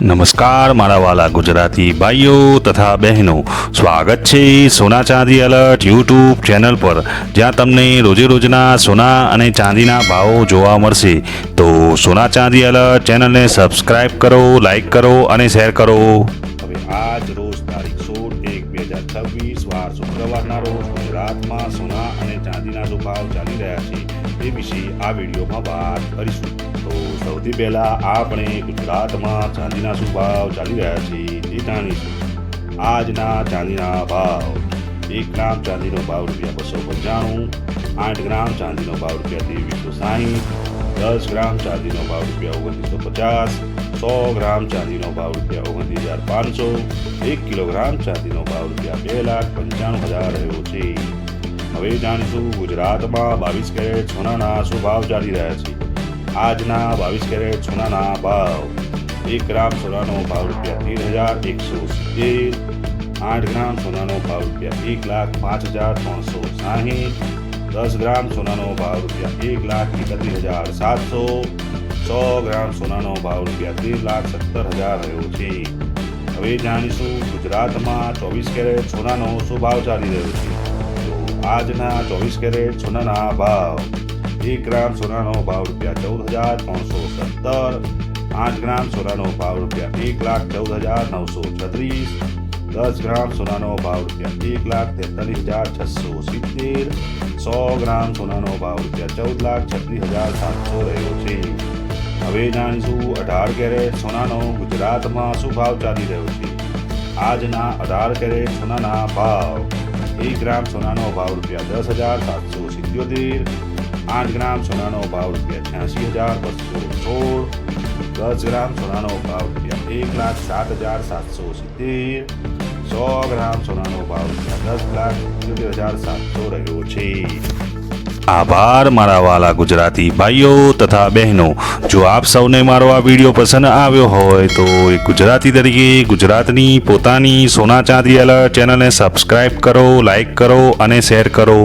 નમસ્કાર, મારા વાલા ગુજરાતી ભાઈઓ તથા બહેનો. સ્વાગત છે સોના ચાંદી અલર્ટ યુટ્યુબ ચેનલ પર. જ્યાં તમને રોજે રોજના સોના અને ચાંદીના ભાવો જોવા મળશે. તો સોના ચાંદી અલર્ટ ચેનલને સબસ્ક્રાઈબ કરો લાઈક કરો અને શેર કરો. હવે આજ રોજ તારીખ એક બે હજાર છવ્વીસ વાર શુક્રવારના રોજ ગુજરાતમાં સોના અને ચાંદીના શું ભાવ ચાલી રહ્યા છે. તે વિશે આ વિડીયોમાં વાત કરીશું. તો સૌથી પહેલા આપણે ગુજરાતમાં ચાંદીના શું ભાવ ચાલી રહ્યા છે તે જાણીશું. આજના ચાંદીના ભાવ. એક ગ્રામ ચાંદીનો ભાવ રૂપિયા બસો પંચાણું, આઠ ગ્રામ ચાંદીનો ભાવ રૂપિયા ત્રેવીસો સાહીઠ, દસ ગ્રામ ચાંદીનો ભાવ રૂપિયા ઓગણીસો પચાસ સો ગ્રામ ચાંદીનો ભાવ રૂપિયા ઓગણત્રીસ હજાર પાંચસો, એક કિલોગ્રામ ચાંદીનો ભાવ રૂપિયા બે લાખ પંચાણું હજાર રહ્યો છે. હવે જાણીશું ગુજરાતમાં બાવીસ કેરેટ સોનાના શું ભાવ ચાલી રહ્યા છે. આજના બાવીસ કેરેટ સોનાના ભાવ એક ગ્રામ સોનાનો ભાવ રૂપિયા તેર હજાર એકસો સિત્તેર, આઠ ગ્રામ સોનાનો ભાવ રૂપિયા એક લાખ પાંચ હજાર ત્રણસો સાહીઠ દસ ગ્રામ સોનાનો ભાવ રૂપિયા એક લાખ એકત્રીસ હજાર સાતસો. સો ગ્રામ સોનાનો ભાવ રૂપિયા તેર લાખ સત્તર હજાર રહ્યો છે. હવે જાણીશું ગુજરાતમાં ચોવીસ કેરેટ સોનાનો શું ભાવ ચાલી રહ્યો છે? આજના ચોવીસ કેરેટ સોનાના ભાવ. એક ગ્રામ સોનાનો ભાવ રૂપિયા ચૌદ હજાર ત્રણસો સત્તર. આઠ ગ્રામ સોનાનો ભાવ રૂપિયા એક લાખ ચૌદ હજાર નવસો છત્રીસ. દસ ગ્રામ સોનાનો ભાવ રૂપિયા એક લાખ તેતાલીસ હજાર છસો સિત્તેર. સો ગ્રામ સોનાનો ભાવ રૂપિયા ચૌદ લાખ છત્રીસ હજાર સાતસો રહ્યો છે હવે જાણીશું અઢાર કેરેટ સોનાનો ગુજરાતમાં શું ભાવ ચાલી રહ્યો છે આજના અઢાર કેરેટ સોનાના ભાવ એક ગ્રામ સોનાનો ભાવ રૂપિયા દસ હજાર સાતસો સિત્યોતેર આઠ ગ્રામ સોનાનો ભાવ રૂપિયા છ્યાસી હજાર બસો સોળ દસ ગ્રામ સોનાનો ભાવ રૂપિયા એક લાખ સાત હજાર સાતસો સિત્તેર સો ગ્રામ સોનાનો ભાવ દસ લાખ હજાર સાતસો રહ્યો છે. આભાર, મારા વાલા ગુજરાતી ભાઈઓ તથા બહેનો. જો આપ સૌને મારો આ વીડિયો પસંદ આવ્યો હોય તો એક ગુજરાતી તરીકે ગુજરાતની પોતાની સોના ચાંદી અલર્ટ ચેનલને સબસ્ક્રાઈબ કરો લાઈક કરો અને શેર કરો.